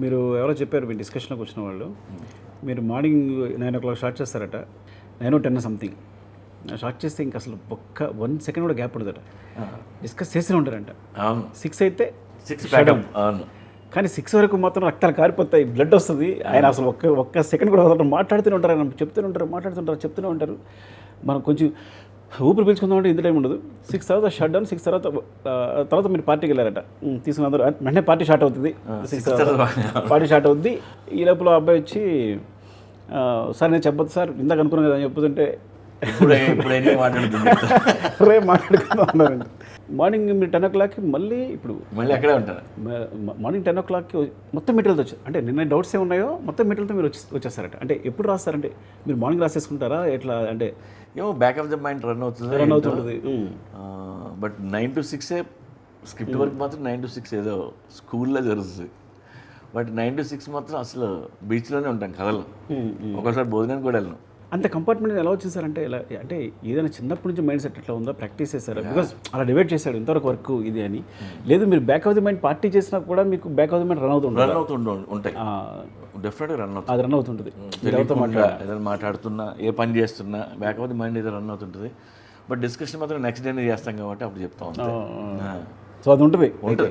మీరు ఎవరో చెప్పారు మీ డిస్కషన్లోకి వచ్చిన వాళ్ళు. మీరు morning nine o'clock start చేస్తారట nine or ten something start చేస్తే ఇంకా అసలు ఒక్క వన్ సెకండ్ కూడా గ్యాప్ ఉండదట. డిస్కస్ చేస్తూనే ఉంటారంట. సిక్స్ అయితే సిక్స్ అవును. కానీ సిక్స్ వరకు మాత్రం రక్తాలు కారిపోతాయి బ్లడ్ వస్తుంది. ఆయన అసలు ఒక్క ఒక్క సెకండ్ కూడా మాట్లాడుతూనే ఉంటారు ఆయన చెప్తూనే ఉంటారు మాట్లాడుతుంటారు చెప్తూనే ఉంటారు. మనం కొంచెం ఊపిరి పీల్చుకుందాం అంటే ఇంత టైం ఉండదు. సిక్స్ తర్వాత షట్ డౌన్ సిక్స్ తర్వాత తర్వాత మీరు పార్టీకి వెళ్ళారట. తీసుకున్న వెంటనే పార్టీ స్టార్ట్ అవుతుంది. సిక్స్ పార్టీ స్టార్ట్ అవుద్ది. ఈ లోపల అబ్బాయి వచ్చి సార్ నేను చెప్పొద్దు సార్ ఇందాక అనుకున్నాను కదా అని చెప్పుతుంటే ఇప్పుడు ఇప్పుడు ఎన్ని మాట్లాడుతుంది రే మాట్లాడుకుందాం అన్నారండి మార్నింగ్ మీరు టెన్ ఓ క్లాక్కి మళ్ళీ ఇప్పుడు మళ్ళీ అక్కడే ఉంటారు. మార్నింగ్ టెన్ ఓ క్లాక్కి మొత్తం మెటీరియల్తో వచ్చారు అంటే నిన్న డౌట్స్ ఏ ఉన్నాయో మొత్తం మెటీరియల్తో మీరు వచ్చి వచ్చేస్తారట. అంటే ఎప్పుడు రాస్తారంటే మీరు మార్నింగ్ రాసేసుకుంటారా? ఎట్లా? అంటే ఏమో back of the mind run అవుతుంది రన్ అవుతుంటుంది. ఉమ్. బట్ నైన్ టు సిక్సే స్క్రిప్ట్ వర్క్ మాత్రం నైన్ టు సిక్స్ ఏదో స్కూల్లో జరుగుతుంది. బట్ నైన్ టు సిక్స్ మాత్రం అసలు బీచ్లోనే ఉంటాం కథలు. ఒకసారి భోజనానికి కూడా వెళ్ళను. అంత కంపార్ట్మెంట్ ఎలా వచ్చింది సార్ అంటే ఎలా అంటే ఏదైనా చిన్నప్పటి నుంచి మైండ్ సెట్ ఎట్లా ఉందో ప్రాక్టీస్ చేశారు? బికాస్ అలా డివైడ్ చేశాడు ఇంతవరకు వర్క్ ఇది అని. లేదు మీరు back of the mind party చేసినా కూడా మీకు back of the mind run అవుతుంటుంది. రన్ అవుతుండ ఉంటాయి. డెఫినెట్గా రన్ అవుతుంది. అది రన్ అవుతుంటుంది. తెలియకుండా ఏదైనా మాట్లాడుతున్నా ఏ పని చేస్తున్నా బ్యాక్ ఆఫ్ ది మైండ్ ఏదో రన్ అవుతుంటుంది. బట్ డిస్కషన్ మాత్రం నెక్స్ట్ డేనే చేస్తాం కాబట్టి అప్పుడు చెప్తా ఉంటాం. సో అది ఉంటుంది. ఉంటుంది